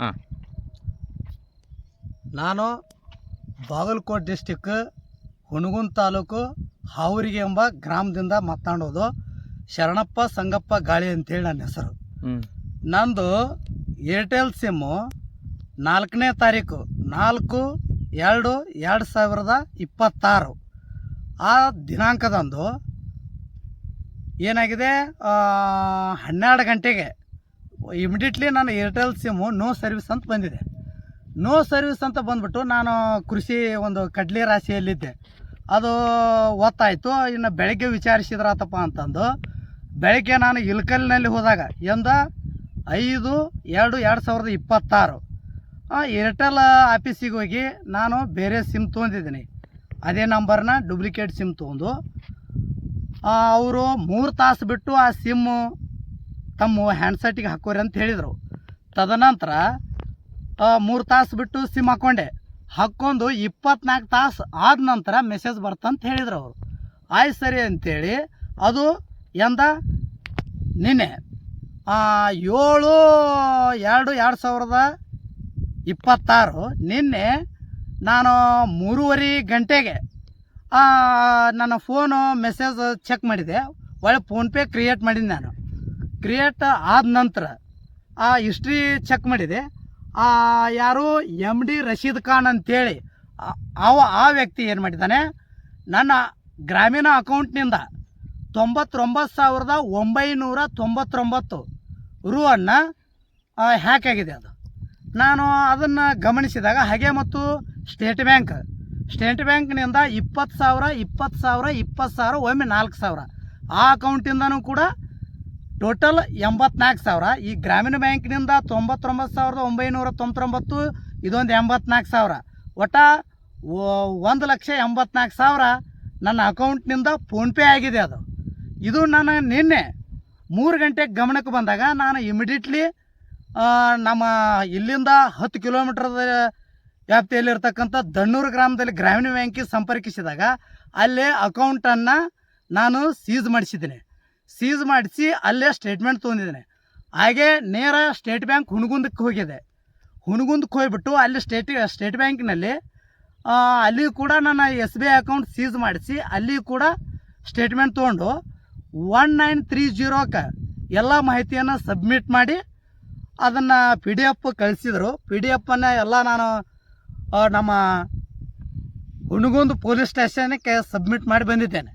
ಹಾಂ. ನಾನು ಬಾಗಲಕೋಟೆ ಡಿಸ್ಟಿಕ್ ಹುಣಗುಂದ ತಾಲೂಕು ಹಾವರಿಗೆ ಎಂಬ ಗ್ರಾಮದಿಂದ ಮಾತನಾಡೋದು ಶರಣಪ್ಪ ಸಂಗಪ್ಪ ಗಾಳಿ ಅಂತೇಳಿ ನನ್ನ ಹೆಸರು. ನಂದು ಏರ್ಟೆಲ್ ಸಿಮ್ಮು ನಾಲ್ಕನೇ ತಾರೀಕು ನಾಲ್ಕು ಎರಡು ಎರಡು ಸಾವಿರದ ಇಪ್ಪತ್ತಾರು. ಆ ದಿನಾಂಕದಂದು ಏನಾಗಿದೆ? ಹನ್ನೆರಡು ಗಂಟೆಗೆ ಇಮಿಡಿಯೇಟ್ಲಿ ನಾನು ಏರ್ಟೆಲ್ ಸಿಮ್ಮು ನೋ ಸರ್ವಿಸ್ ಅಂತ ಬಂದಿದೆ. ನೋ ಸರ್ವಿಸ್ ಅಂತ ಬಂದ್ಬಿಟ್ಟು ನಾನು ಕೃಷಿ ಒಂದು ಕಡಲೆ ರಾಶಿಯಲ್ಲಿದ್ದೆ. ಅದು ಒತ್ತಾಯಿತು ಇನ್ನು ಬೆಳಗ್ಗೆ ವಿಚಾರಿಸಿದ್ರಾತಪ್ಪ ಅಂತಂದು. ಬೆಳಗ್ಗೆ ನಾನು ಇಲ್ಕಲ್ನಲ್ಲಿ ಹೋದಾಗ, ಎಂದ ಐದು ಎರಡು ಎರಡು ಸಾವಿರದ ಇಪ್ಪತ್ತಾರು. ಏರ್ಟೆಲ್ ಆಫೀಸಿಗೆ ಹೋಗಿ ನಾನು ಬೇರೆ ಸಿಮ್ ತೊಗೊಂಡಿದ್ದೀನಿ. ಅದೇ ನಂಬರ್ನ ಡೂಪ್ಲಿಕೇಟ್ ಸಿಮ್ ತೊಗೊಂಡು. ಅವರು ಮೂರು ತಾಸು ಬಿಟ್ಟು ಆ ಸಿಮ್ಮು ತಮ್ಮ ಹ್ಯಾಂಡ್ಸೆಟ್ಟಿಗೆ ಹಾಕೋರಿ ಅಂತ ಹೇಳಿದರು. ತದನಂತರ ಮೂರು ತಾಸು ಬಿಟ್ಟು ಸಿಮ್ ಹಾಕ್ಕೊಂಡೆ ಹಾಕ್ಕೊಂಡು ಇಪ್ಪತ್ನಾಲ್ಕು ತಾಸು ಆದ ನಂತರ ಮೆಸೇಜ್ ಬರ್ತಂತ ಹೇಳಿದರು ಅವರು. ಆಯ್ತು ಸರಿ ಅಂತೇಳಿ ಅದು ಎಂದ? ನಿನ್ನೆ. ಏಳು, ಎರಡು ಎರಡು ಸಾವಿರದ ಇಪ್ಪತ್ತಾರು ನಿನ್ನೆ ನಾನು ಮೂರುವರೆ ಗಂಟೆಗೆ ನನ್ನ ಫೋನು ಮೆಸೇಜ್ ಚೆಕ್ ಮಾಡಿದೆ. ಒಳ್ಳೆ ಫೋನ್ಪೇ ಕ್ರಿಯೇಟ್ ಮಾಡಿದ್ದೆ ನಾನು. ಕ್ರಿಯೇಟ್ ಆದ ನಂತರ ಆ ಹಿಸ್ಟ್ರಿ ಚೆಕ್ ಮಾಡಿದೆ. ಆ ಯಾರು ಎಂ ಡಿ ರಶೀದ್ ಖಾನ್ ಅಂತೇಳಿ ಅವ, ಆ ವ್ಯಕ್ತಿ ಏನು ಮಾಡಿದ್ದಾನೆ, ನನ್ನ ಗ್ರಾಮೀಣ ಅಕೌಂಟ್ನಿಂದ ತೊಂಬತ್ತೊಂಬತ್ತು ಸಾವಿರದ ಒಂಬೈನೂರ ತೊಂಬತ್ತೊಂಬತ್ತು ರೂವನ್ನು ಹ್ಯಾಕ್ ಆಗಿದೆ ಅದು. ನಾನು ಅದನ್ನು ಗಮನಿಸಿದಾಗ ಹಾಗೆ ಮತ್ತು ಸ್ಟೇಟ್ ಬ್ಯಾಂಕ್ ಸ್ಟೇಟ್ ಬ್ಯಾಂಕ್ನಿಂದ ಇಪ್ಪತ್ತು ಸಾವಿರ ಇಪ್ಪತ್ತು ಸಾವಿರ ಇಪ್ಪತ್ತು ಸಾವಿರ, ಒಮ್ಮೆ ನಾಲ್ಕು ಸಾವಿರ ಆ ಅಕೌಂಟಿಂದನೂ ಕೂಡ ಟೋಟಲ್ ಎಂಬತ್ನಾಲ್ಕು ಸಾವಿರ. ಈ ಗ್ರಾಮೀಣ ಬ್ಯಾಂಕ್ನಿಂದ ತೊಂಬತ್ತೊಂಬತ್ತು ಸಾವಿರದ ಒಂಬೈನೂರ ತೊಂಬತ್ತೊಂಬತ್ತು, ಇದೊಂದು ಎಂಬತ್ನಾಲ್ಕು ಸಾವಿರ. ಒಟ್ಟ ಒಂದು ಲಕ್ಷ ಎಂಬತ್ನಾಲ್ಕು ಸಾವಿರ ನನ್ನ ಅಕೌಂಟ್ನಿಂದ ಫೋನ್ಪೇ ಆಗಿದೆ ಅದು. ಇದು ನಾನು ನಿನ್ನೆ ಮೂರು ಗಂಟೆಗೆ ಗಮನಕ್ಕೆ ಬಂದಾಗ ನಾನು ಇಮಿಡಿಯೇಟ್ಲಿ ನಮ್ಮ ಇಲ್ಲಿಂದ ಹತ್ತು ಕಿಲೋಮೀಟ್ರದ ವ್ಯಾಪ್ತಿಯಲ್ಲಿರ್ತಕ್ಕಂಥ ದಣ್ಣೂರು ಗ್ರಾಮದಲ್ಲಿ ಗ್ರಾಮೀಣ ಬ್ಯಾಂಕಿಗೆ ಸಂಪರ್ಕಿಸಿದಾಗ ಅಲ್ಲೇ ಅಕೌಂಟನ್ನು ನಾನು ಸೀಸ್ ಮಾಡಿಸಿದ್ದೀನಿ. ಸೀಸ್ ಮಾಡಿಸಿ ಅಲ್ಲೇ ಸ್ಟೇಟ್ಮೆಂಟ್ ತೊಗೊಂಡಿದ್ದೇನೆ. ಹಾಗೆ ನೇರ ಸ್ಟೇಟ್ ಬ್ಯಾಂಕ್ ಹುಣಗುಂದಕ್ಕೆ ಹೋಗಿದೆ. ಹುಣಗುಂದಕ್ಕೆ ಹೋಗ್ಬಿಟ್ಟು ಅಲ್ಲಿ ಸ್ಟೇಟ್ ಸ್ಟೇಟ್ ಬ್ಯಾಂಕಿನಲ್ಲಿ ಅಲ್ಲಿ ಕೂಡ ನನ್ನ S B I account seize ಮಾಡಿಸಿ ಅಲ್ಲಿ ಕೂಡ ಸ್ಟೇಟ್ಮೆಂಟ್ ತೊಗೊಂಡು ಒನ್ ನೈನ್ ತ್ರೀ ಜೀರೋಕ್ಕೆ ಎಲ್ಲ ಮಾಹಿತಿಯನ್ನು ಸಬ್ಮಿಟ್ ಮಾಡಿ ಅದನ್ನು ಪಿ ಡಿ ಎಫ್ ಕಳಿಸಿದರು. ಪಿ ಡಿ ಎಫನ್ನು ಎಲ್ಲ ನಾನು ನಮ್ಮ ಹುಣಗುಂದ ಪೊಲೀಸ್ ಸ್ಟೇಷನ್ಗೆ ಸಬ್ಮಿಟ್ ಮಾಡಿ ಬಂದಿದ್ದೇನೆ.